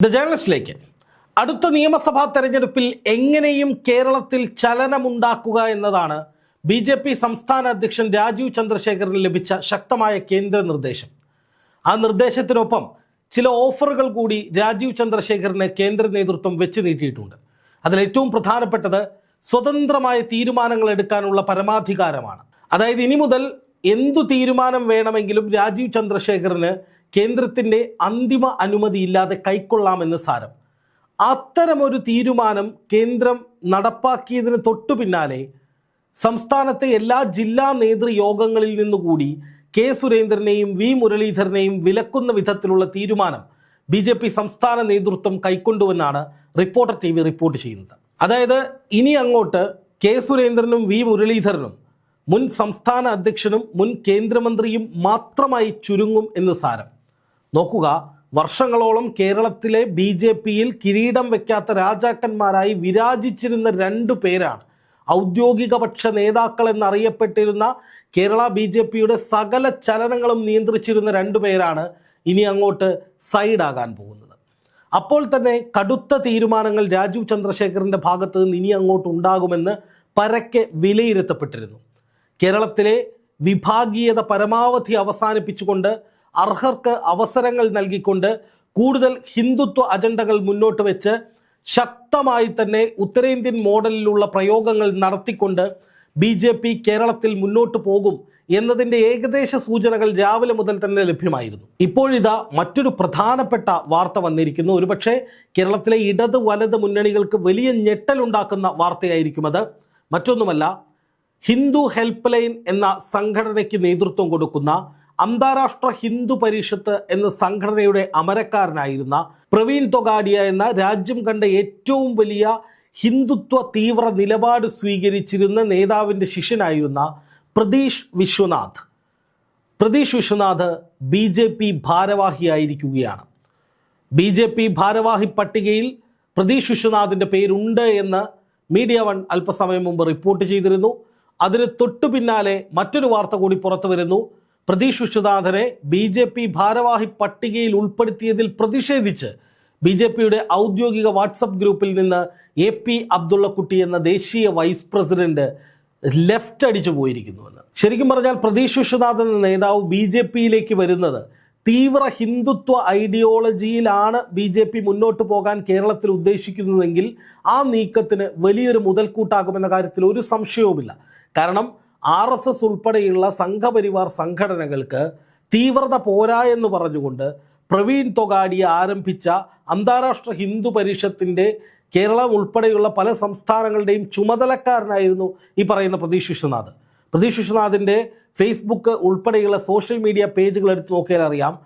The ജേണലിസ്റ്റിലേക്ക് അടുത്ത നിയമസഭാ തെരഞ്ഞെടുപ്പിൽ എങ്ങനെയും കേരളത്തിൽ ചലനമുണ്ടാക്കുക എന്നതാണ് ബി ജെ പി സംസ്ഥാന അധ്യക്ഷൻ രാജീവ് ചന്ദ്രശേഖറിന് ലഭിച്ച ശക്തമായ കേന്ദ്ര നിർദ്ദേശം. ആ നിർദ്ദേശത്തിനൊപ്പം ചില ഓഫറുകൾ കൂടി രാജീവ് ചന്ദ്രശേഖറിന് കേന്ദ്ര നേതൃത്വം വെച്ച് നീട്ടിയിട്ടുണ്ട്. അതിലേറ്റവും പ്രധാനപ്പെട്ടത് സ്വതന്ത്രമായ തീരുമാനങ്ങൾ എടുക്കാനുള്ള പരമാധികാരമാണ്. അതായത് ഇനി മുതൽ എന്തു തീരുമാനം വേണമെങ്കിലും രാജീവ് ചന്ദ്രശേഖറിന് കേന്ദ്രത്തിന്റെ അന്തിമ അനുമതിയില്ലാതെ കൈക്കൊള്ളാമെന്ന് സാരം. അത്തരമൊരു തീരുമാനം കേന്ദ്രം നടപ്പാക്കിയതിന് തൊട്ടു പിന്നാലെ സംസ്ഥാനത്തെ എല്ലാ ജില്ലാ നേതൃയോഗങ്ങളിൽ നിന്നുകൂടി കെ സുരേന്ദ്രനെയും വി മുരളീധരനെയും വിലക്കുന്ന വിധത്തിലുള്ള തീരുമാനം ബി ജെ പി സംസ്ഥാന നേതൃത്വം കൈക്കൊണ്ടുവെന്നാണ് റിപ്പോർട്ടർ ടി വി റിപ്പോർട്ട് ചെയ്യുന്നത്. അതായത് ഇനി അങ്ങോട്ട് കെ സുരേന്ദ്രനും വി മുരളീധരനും മുൻ സംസ്ഥാന അധ്യക്ഷനും മുൻ കേന്ദ്രമന്ത്രിയും മാത്രമായി ചുരുങ്ങും എന്ന് സാരം. നോക്കുക. വർഷങ്ങളോളം കേരളത്തിലെ ബി ജെ പിയിൽ കിരീടം വെക്കാത്ത രാജാക്കന്മാരായി വിരാജിച്ചിരുന്ന രണ്ടു പേരാണ്. ഔദ്യോഗിക പക്ഷ നേതാക്കൾ എന്നറിയപ്പെട്ടിരുന്ന കേരള ബി ജെ പിയുടെ സകല ചലനങ്ങളും നിയന്ത്രിച്ചിരുന്ന രണ്ടു പേരാണ് ഇനി അങ്ങോട്ട് സൈഡാകാൻ പോകുന്നത്. അപ്പോൾ തന്നെ കടുത്ത തീരുമാനങ്ങൾ രാജീവ് ചന്ദ്രശേഖറിന്റെ ഭാഗത്ത് നിന്ന് ഇനി അങ്ങോട്ട് ഉണ്ടാകുമെന്ന് പരക്കെ വിലയിരുത്തപ്പെട്ടിരുന്നു. കേരളത്തിലെ വിഭാഗീയത പരമാവധി അവസാനിപ്പിച്ചുകൊണ്ട് അർഹർക്ക് അവസരങ്ങൾ നൽകിക്കൊണ്ട് കൂടുതൽ ഹിന്ദുത്വ അജണ്ടകൾ മുന്നോട്ട് വെച്ച് ശക്തമായി തന്നെ ഉത്തരേന്ത്യൻ മോഡലിലുള്ള പ്രയോഗങ്ങൾ നടത്തിക്കൊണ്ട് ബി ജെ പി കേരളത്തിൽ മുന്നോട്ട് പോകും എന്നതിന്റെ ഏകദേശ സൂചനകൾ രാവിലെ മുതൽ തന്നെ ലഭ്യമായിരുന്നു. ഇപ്പോഴിതാ മറ്റൊരു പ്രധാനപ്പെട്ട വാർത്ത വന്നിരിക്കുന്നു. ഒരുപക്ഷെ കേരളത്തിലെ ഇടത് വലത് മുന്നണികൾക്ക് വലിയ ഞെട്ടലുണ്ടാക്കുന്ന വാർത്തയായിരിക്കും അത്. മറ്റൊന്നുമല്ല ഹിന്ദു ഹെൽപ്പ് ലൈൻ എന്ന സംഘടനയ്ക്ക് നേതൃത്വം കൊടുക്കുന്ന അന്താരാഷ്ട്ര ഹിന്ദു പരിഷത്ത് എന്ന സംഘടനയുടെ അമരക്കാരനായിരുന്ന പ്രവീൺ തൊഗാഡിയ എന്ന രാജ്യം കണ്ട ഏറ്റവും വലിയ ഹിന്ദുത്വ തീവ്ര നിലപാട് സ്വീകരിച്ചിരുന്ന നേതാവിന്റെ ശിഷ്യനായിരുന്ന Prateesh Viswanath. Prateesh Viswanath B J P ഭാരവാഹിയായിരിക്കുകയാണ്. B J P ഭാരവാഹി പട്ടികയിൽ പ്രതീഷ് വിശ്വനാഥിന്റെ പേരുണ്ട് എന്ന് മീഡിയ വൺ അല്പസമയം മുമ്പ് റിപ്പോർട്ട് ചെയ്തിരുന്നു. അതിന് തൊട്ടു പിന്നാലെ മറ്റൊരു വാർത്ത കൂടി പുറത്തു വരുന്നു. പ്രതീഷ് വിശ്വനാഥനെ ബി ജെ പി ഭാരവാഹി പട്ടികയിൽ ഉൾപ്പെടുത്തിയതിൽ പ്രതിഷേധിച്ച് ബി ജെ പിയുടെ ഔദ്യോഗിക വാട്സപ്പ് ഗ്രൂപ്പിൽ നിന്ന് എ പി അബ്ദുള്ളക്കുട്ടി എന്ന ദേശീയ വൈസ് പ്രസിഡന്റ് ലെഫ്റ്റ് അടിച്ചു പോയിരിക്കുന്നുവെന്ന്. ശരിക്കും പറഞ്ഞാൽ പ്രതീഷ് വിശ്വനാഥ് എന്ന നേതാവ് ബി ജെ പിയിലേക്ക് വരുന്നത് തീവ്ര ഹിന്ദുത്വ ഐഡിയോളജിയിലാണ് ബി ജെ പി മുന്നോട്ട് പോകാൻ കേരളത്തിൽ ഉദ്ദേശിക്കുന്നതെങ്കിൽ ആ നീക്കത്തിന് വലിയൊരു മുതൽക്കൂട്ടാകുമെന്ന കാര്യത്തിൽ ഒരു സംശയവുമില്ല. കാരണം ആർ എസ് എസ് ഉൾപ്പെടെയുള്ള സംഘപരിവാർ സംഘടനകൾക്ക് തീവ്രത പോരാ എന്ന് പറഞ്ഞുകൊണ്ട് പ്രവീൺ തൊഗാഡിയ ആരംഭിച്ച അന്താരാഷ്ട്ര ഹിന്ദു പരിഷത്തിന്റെ കേരളം ഉൾപ്പെടെയുള്ള പല സംസ്ഥാനങ്ങളുടെയും ചുമതലക്കാരനായിരുന്നു ഈ പറയുന്ന പ്രതീഷ് വിശ്വനാഥ്. പ്രതീഷ് വിശ്വനാഥിന്റെ ഫേസ്ബുക്ക് ഉൾപ്പെടെയുള്ള സോഷ്യൽ മീഡിയ പേജുകൾ എടുത്ത് നോക്കിയാൽ അറിയാം.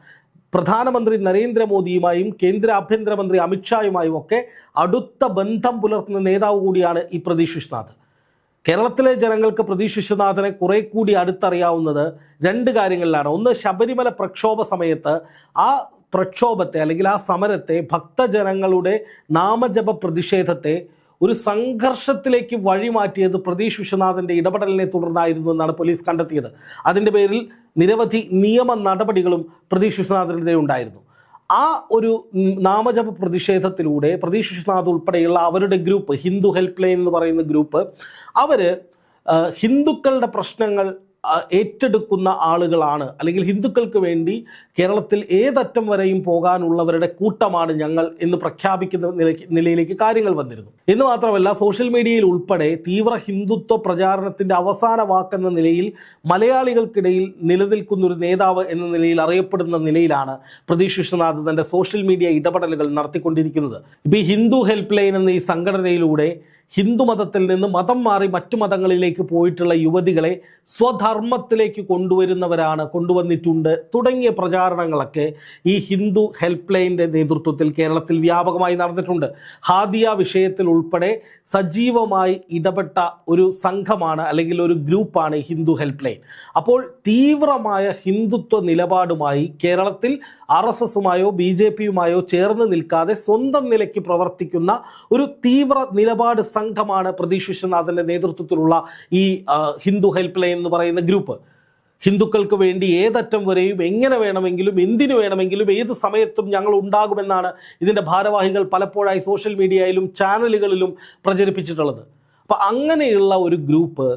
പ്രധാനമന്ത്രി നരേന്ദ്രമോദിയുമായും കേന്ദ്ര ആഭ്യന്തരമന്ത്രി അമിത്ഷായുമായും ഒക്കെ അടുത്ത ബന്ധം പുലർത്തുന്ന നേതാവ് കൂടിയാണ് ഈ പ്രതീഷ് വിശ്വനാഥ്. കേരളത്തിലെ ജനങ്ങൾക്ക് പ്രതീഷ് വിശ്വനാഥനെ കുറെ കൂടി അടുത്തറിയാവുന്നത് രണ്ട് കാര്യങ്ങളിലാണ്. ഒന്ന് ശബരിമല പ്രക്ഷോഭ സമയത്ത് ആ പ്രക്ഷോഭത്തെ അല്ലെങ്കിൽ ആ സമരത്തെ ഭക്തജനങ്ങളുടെ നാമജപ പ്രതിഷേധത്തെ ഒരു സംഘർഷത്തിലേക്ക് വഴിമാറ്റിയത് പ്രതീഷ് വിശ്വനാഥന്റെ ഇടപെടലിനെ തുടർന്നായിരുന്നു എന്നാണ് പോലീസ് കണ്ടെത്തിയത്. അതിന്റെ പേരിൽ നിരവധി നിയമ നടപടികളും പ്രതീഷ് വിശ്വനാഥിനെതിരെ ഉണ്ടായിരുന്നു. ആ ഒരു നാമജപ പ്രതിഷേധത്തിലൂടെ പ്രതീഷ് വിശ്വനാഥ് ഉൾപ്പെടെയുള്ള അവരുടെ ഗ്രൂപ്പ് ഹിന്ദു ഹെൽപ്പ് ലൈൻ എന്ന് പറയുന്ന ഗ്രൂപ്പ് അവർ ഹിന്ദുക്കളുടെ പ്രശ്നങ്ങൾ ഏറ്റെടുക്കുന്ന ആളുകളാണ്. അല്ലെങ്കിൽ ഹിന്ദുക്കൾക്ക് വേണ്ടി കേരളത്തിൽ ഏതറ്റം വരെയും പോകാനുള്ളവരുടെ കൂട്ടമാണ് ഞങ്ങൾ എന്ന് പ്രഖ്യാപിക്കുന്ന നിലയ്ക്ക് നിലയിലേക്ക് കാര്യങ്ങൾ വന്നിരുന്നു. എന്ന് മാത്രമല്ല സോഷ്യൽ മീഡിയയിൽ ഉൾപ്പെടെ തീവ്ര ഹിന്ദുത്വ പ്രചാരണത്തിന്റെ അവസാന വാക്കെന്ന നിലയിൽ മലയാളികൾക്കിടയിൽ നിലനിൽക്കുന്ന ഒരു നേതാവ് എന്ന നിലയിൽ അറിയപ്പെടുന്ന നിലയിലാണ് പ്രതീഷ് വിശ്വനാഥ് തന്റെ സോഷ്യൽ മീഡിയ ഇടപെടലുകൾ നടത്തിക്കൊണ്ടിരിക്കുന്നത്. ഇപ്പോൾ ഈ ഹിന്ദു ഹെൽപ്പ് ലൈൻ എന്ന ഈ സംഘടനയിലൂടെ ഹിന്ദു മതത്തിൽ നിന്ന് മതം മാറി മറ്റു മതങ്ങളിലേക്ക് പോയിട്ടുള്ള യുവതികളെ സ്വധർമ്മത്തിലേക്ക് കൊണ്ടുവരുന്നവരാണ് കൊണ്ടുവന്നിട്ടുണ്ട്. തുടങ്ങിയ പ്രചാരണങ്ങളൊക്കെ ഈ ഹിന്ദു ഹെൽപ്പ് ലൈന്റെ നേതൃത്വത്തിൽ കേരളത്തിൽ വ്യാപകമായി നടന്നിട്ടുണ്ട്. ഹാദിയ വിഷയത്തിൽ ഉൾപ്പെടെ സജീവമായി ഇടപെട്ട ഒരു സംഘമാണ് അല്ലെങ്കിൽ ഒരു ഗ്രൂപ്പാണ് ഹിന്ദു ഹെൽപ്പ് ലൈൻ അപ്പോൾ തീവ്രമായ ഹിന്ദുത്വ നിലപാടുമായി കേരളത്തിൽ ആർ എസ് എസുമായോ ബി ജെ പിയുമായോ ചേർന്ന് നിൽക്കാതെ സ്വന്തം നിലയ്ക്ക് പ്രവർത്തിക്കുന്ന ഒരു തീവ്ര നിലപാട് സംഘമാണ് പ്രതീഷ് വിശ്വനാഥന്റെ നേതൃത്വത്തിലുള്ള ഈ ഹിന്ദു ഹെൽപ്പ് ലൈൻ എന്ന് പറയുന്ന ഗ്രൂപ്പ്. ഹിന്ദുക്കൾക്ക് വേണ്ടി ഏതറ്റം വരെയും എങ്ങനെ വേണമെങ്കിലും എന്തിനു വേണമെങ്കിലും ഏത് സമയത്തും ഞങ്ങൾ ഉണ്ടാകുമെന്നാണ് ഇതിന്റെ ഭാരവാഹികൾ പലപ്പോഴായി സോഷ്യൽ മീഡിയയിലും ചാനലുകളിലും പ്രചരിപ്പിച്ചിട്ടുള്ളത്. അപ്പോൾ അങ്ങനെയുള്ള ഒരു ഗ്രൂപ്പ്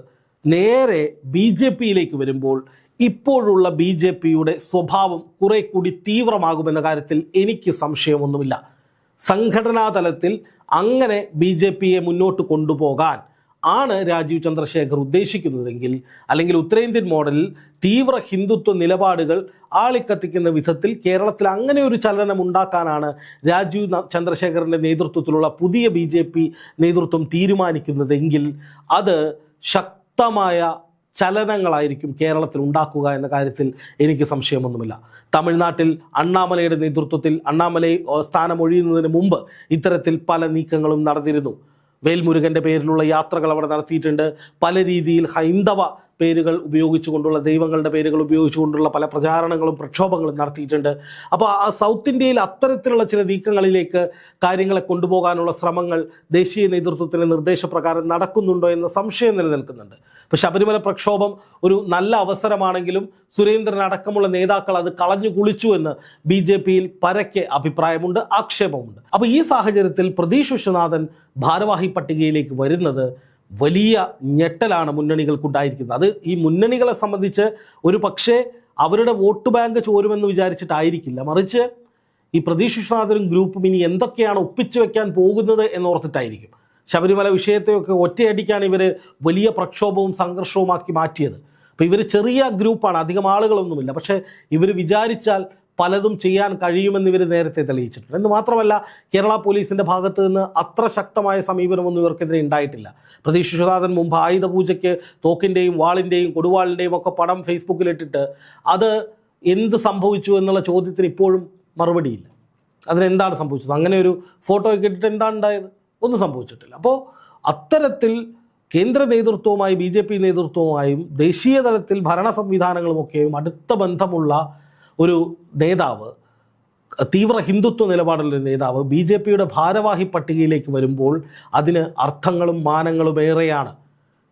നേരെ ബി ജെ പിയിലേക്ക് വരുമ്പോൾ ഇപ്പോഴുള്ള ബി ജെ പിയുടെ സ്വഭാവം കുറെ കൂടി തീവ്രമാകുമെന്ന കാര്യത്തിൽ എനിക്ക് സംശയമൊന്നുമില്ല. സംഘടനാ തലത്തിൽ അങ്ങനെ ബി ജെ പിയെ മുന്നോട്ട് കൊണ്ടുപോകാൻ ആണ് രാജീവ് ചന്ദ്രശേഖർ ഉദ്ദേശിക്കുന്നതെങ്കിൽ അല്ലെങ്കിൽ ഉത്തരേന്ത്യൻ മോഡലിൽ തീവ്ര ഹിന്ദുത്വ നിലപാടുകൾ ആളിക്കത്തിക്കുന്ന വിധത്തിൽ കേരളത്തിൽ അങ്ങനെ ഒരു ചലനം ഉണ്ടാക്കാനാണ് രാജീവ് ചന്ദ്രശേഖറിന്റെ നേതൃത്വത്തിലുള്ള പുതിയ ബി നേതൃത്വം തീരുമാനിക്കുന്നതെങ്കിൽ അത് ശക്തമായ ചലനങ്ങളായിരിക്കും കേരളത്തിൽ ഉണ്ടാക്കുക എന്ന കാര്യത്തിൽ എനിക്ക് സംശയമൊന്നുമില്ല. തമിഴ്നാട്ടിൽ അണ്ണാമലയുടെ നേതൃത്വത്തിൽ അണ്ണാമലൈ സ്ഥാനം സ്ഥാനമൊഴിയുന്നതിന് മുമ്പ് ഇത്തരത്തിൽ പല നീക്കങ്ങളും നടന്നിരുന്നു. വേൽമുരുകന്റെ പേരിലുള്ള യാത്രകൾ അവിടെ നടത്തിയിട്ടുണ്ട്. പല രീതിയിൽ ഹൈന്ദവ പേരുകൾ ഉപയോഗിച്ചുകൊണ്ടുള്ള ദൈവങ്ങളുടെ പേരുകൾ ഉപയോഗിച്ചുകൊണ്ടുള്ള പല പ്രചാരണങ്ങളും പ്രക്ഷോഭങ്ങളും നടത്തിയിട്ടുണ്ട്. അപ്പോൾ ആ സൗത്ത് ഇന്ത്യയിൽ അത്തരത്തിലുള്ള ചില നീക്കങ്ങളിലേക്ക് കാര്യങ്ങളെ കൊണ്ടുപോകാനുള്ള ശ്രമങ്ങൾ ദേശീയ നേതൃത്വത്തിന്റെ നിർദ്ദേശപ്രകാരം നടക്കുന്നുണ്ടോ എന്ന സംശയം നിലനിൽക്കുന്നുണ്ട്. ഇപ്പോൾ ശബരിമല പ്രക്ഷോഭം ഒരു നല്ല അവസരമാണെങ്കിലും സുരേന്ദ്രൻ അടക്കമുള്ള നേതാക്കൾ അത് കളഞ്ഞു കുളിച്ചു എന്ന് ബി ജെ പിയിൽ പരക്കെ അഭിപ്രായമുണ്ട് ആക്ഷേപമുണ്ട്. അപ്പോൾ ഈ സാഹചര്യത്തിൽ പ്രതീഷ് വിശ്വനാഥൻ ഭാരവാഹി പട്ടികയിലേക്ക് വരുന്നത് വലിയ ഞെട്ടലാണ് മുന്നണികൾക്കുണ്ടായിരിക്കുന്നത്. അത് ഈ മുന്നണികളെ സംബന്ധിച്ച് ഒരു പക്ഷേ അവരുടെ വോട്ട് ബാങ്ക് ചോരുമെന്ന് വിചാരിച്ചിട്ടായിരിക്കില്ല. മറിച്ച് ഈ പ്രതീഷ് വിശ്വനാഥനും ഗ്രൂപ്പും ഇനി എന്തൊക്കെയാണ് ഒപ്പിച്ചു വെക്കാൻ പോകുന്നത് എന്നോർത്തിട്ടായിരിക്കും ശബരിമല വിഷയത്തെയൊക്കെ ഒറ്റയടിക്കാണ് ഇവർ വലിയ പ്രക്ഷോഭവും സംഘർഷവുമാക്കി മാറ്റിയത്. അപ്പോൾ ഇവർ ചെറിയ ഗ്രൂപ്പാണ് അധികം ആളുകളൊന്നുമില്ല. പക്ഷേ ഇവർ വിചാരിച്ചാൽ പലതും ചെയ്യാൻ കഴിയുമെന്ന് ഇവർ നേരത്തെ തെളിയിച്ചിട്ടുണ്ട്. എന്ന് മാത്രമല്ല കേരള പോലീസിന്റെ ഭാഗത്ത് നിന്ന് അത്ര ശക്തമായ സമീപനമൊന്നും ഇവർക്കെതിരെ ഉണ്ടായിട്ടില്ല. പ്രതീക്ഷ വിശ്വനാഥൻ മുമ്പ് ആയുധ പൂജയ്ക്ക് തോക്കിന്റെയും വാളിന്റെയും കൊടുവാളിന്റെയും ഒക്കെ പടം ഫേസ്ബുക്കിലിട്ടിട്ട് അത് എന്ത് സംഭവിച്ചു എന്നുള്ള ചോദ്യത്തിന് ഇപ്പോഴും മറുപടിയില്ല. അതിനെന്താണ് സംഭവിച്ചത്? അങ്ങനെ ഒരു ഫോട്ടോ ഇട്ടിട്ട് എന്താണ് ഉണ്ടായത്? ഒന്നും സംഭവിച്ചിട്ടില്ല. അപ്പോൾ അത്തരത്തിൽ കേന്ദ്ര നേതൃത്വവുമായി ബി ജെ പി നേതൃത്വവുമായും ദേശീയ തലത്തിൽ ഭരണ സംവിധാനങ്ങളുമൊക്കെയും അടുത്ത ബന്ധമുള്ള ഒരു നേതാവ് തീവ്ര ഹിന്ദുത്വ നിലപാടുള്ള നേതാവ് ബി ജെ പിയുടെ ഭാരവാഹി പട്ടികയിലേക്ക് വരുമ്പോൾ അതിന് അർത്ഥങ്ങളും മാനങ്ങളും ഏറെയാണ്.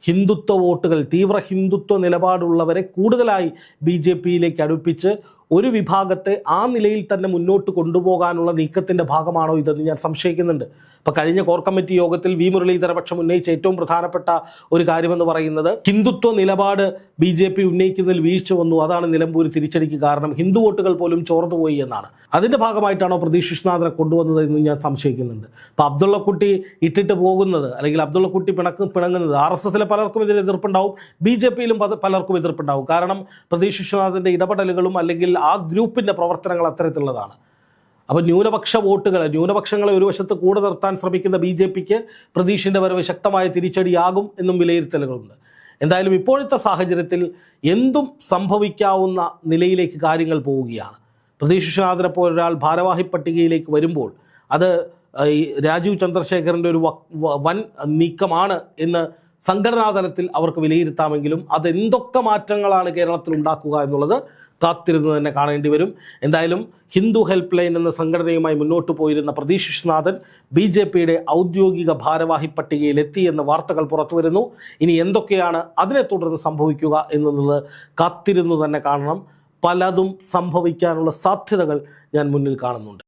ഹിന്ദുത്വ വോട്ടുകൾ തീവ്ര ഹിന്ദുത്വ നിലപാടുള്ളവരെ കൂടുതലായി ബി ജെ പിയിലേക്ക് അടുപ്പിച്ച് ഒരു വിഭാഗത്തെ ആ നിലയിൽ തന്നെ മുന്നോട്ട് കൊണ്ടുപോകാനുള്ള നീക്കത്തിന്റെ ഭാഗമാണോ ഇതെന്ന് ഞാൻ സംശയിക്കുന്നുണ്ട്. ഇപ്പോൾ കഴിഞ്ഞ കോർ കമ്മിറ്റി യോഗത്തിൽ വി മുരളീധരപക്ഷം ഉന്നയിച്ച ഏറ്റവും പ്രധാനപ്പെട്ട ഒരു കാര്യമെന്ന് പറയുന്നത് ഹിന്ദുത്വ നിലപാട് ബി ജെ പി ഉന്നയിക്കുന്നതിൽ വീഴ്ച വന്നു. അതാണ് നിലമ്പൂർ തിരിച്ചടിക്ക് കാരണം ഹിന്ദു വോട്ടുകൾ പോലും ചോർന്നുപോയി എന്നാണ്. അതിന്റെ ഭാഗമായിട്ടാണോ പ്രതീഷ് വിശ്വനാഥനെ കൊണ്ടുവന്നത് എന്ന് ഞാൻ സംശയിക്കുന്നുണ്ട്. അപ്പോൾ അബ്ദുള്ളക്കുട്ടി ഇട്ടിട്ട് പോകുന്നത് അല്ലെങ്കിൽ അബ്ദുള്ളക്കുട്ടി പിണക്ക് പിണങ്ങുന്നത് ആർ എസ് എസിലെ പലർക്കും ഇതിൽ എതിർപ്പുണ്ടാവും. ബി ജെ പിയിലും പലർക്കും എതിർപ്പുണ്ടാവും. കാരണം പ്രതീഷ് വിശ്വനാഥിന്റെ ഇടപെടലുകളും അല്ലെങ്കിൽ ആ ഗ്രൂപ്പിന്റെ പ്രവർത്തനങ്ങൾ അത്തരത്തിലുള്ളതാണ്. അപ്പോൾ ന്യൂനപക്ഷ വോട്ടുകൾ ന്യൂനപക്ഷങ്ങളെ ഒരു വശത്ത് കൂടെ നിർത്താൻ ശ്രമിക്കുന്ന ബി ജെ പിക്ക് പ്രതീഷിന്റെ വരവ് ശക്തമായ തിരിച്ചടിയാകും എന്നും വിലയിരുത്തലുകളുണ്ട്. എന്തായാലും ഇപ്പോഴത്തെ സാഹചര്യത്തിൽ എന്തും സംഭവിക്കാവുന്ന നിലയിലേക്ക് കാര്യങ്ങൾ പോവുകയാണ്. പ്രതീഷ് വിശ്വനാഥനെ പോലൊരാൾ ഭാരവാഹി പട്ടികയിലേക്ക് വരുമ്പോൾ അത് രാജീവ് ചന്ദ്രശേഖരന്റെ ഒരു വൻ നീക്കമാണ് എന്ന് സംഘടനാ തലത്തിൽ അവർക്ക് വിലയിരുത്താമെങ്കിലും അതെന്തൊക്കെ മാറ്റങ്ങളാണ് കേരളത്തിൽ ഉണ്ടാക്കുക എന്നുള്ളത് കാത്തിരുന്ന് തന്നെ കാണേണ്ടി വരും. എന്തായാലും ഹിന്ദു ഹെൽപ്പ് ലൈൻ എന്ന സംഘടനയുമായി മുന്നോട്ട് പോയിരുന്ന പ്രതീഷ് വിശ്വനാഥൻ ബി ജെ പിയുടെ ഔദ്യോഗിക ഭാരവാഹി പട്ടികയിൽ എത്തി എന്ന വാർത്തകൾ പുറത്തു വരുന്നു. ഇനി എന്തൊക്കെയാണ് അതിനെ തുടർന്ന് സംഭവിക്കുക എന്നുള്ളത് കാത്തിരുന്നു തന്നെ കാണണം. പലതും സംഭവിക്കാനുള്ള സാധ്യതകൾ ഞാൻ മുന്നിൽ കാണുന്നുണ്ട്.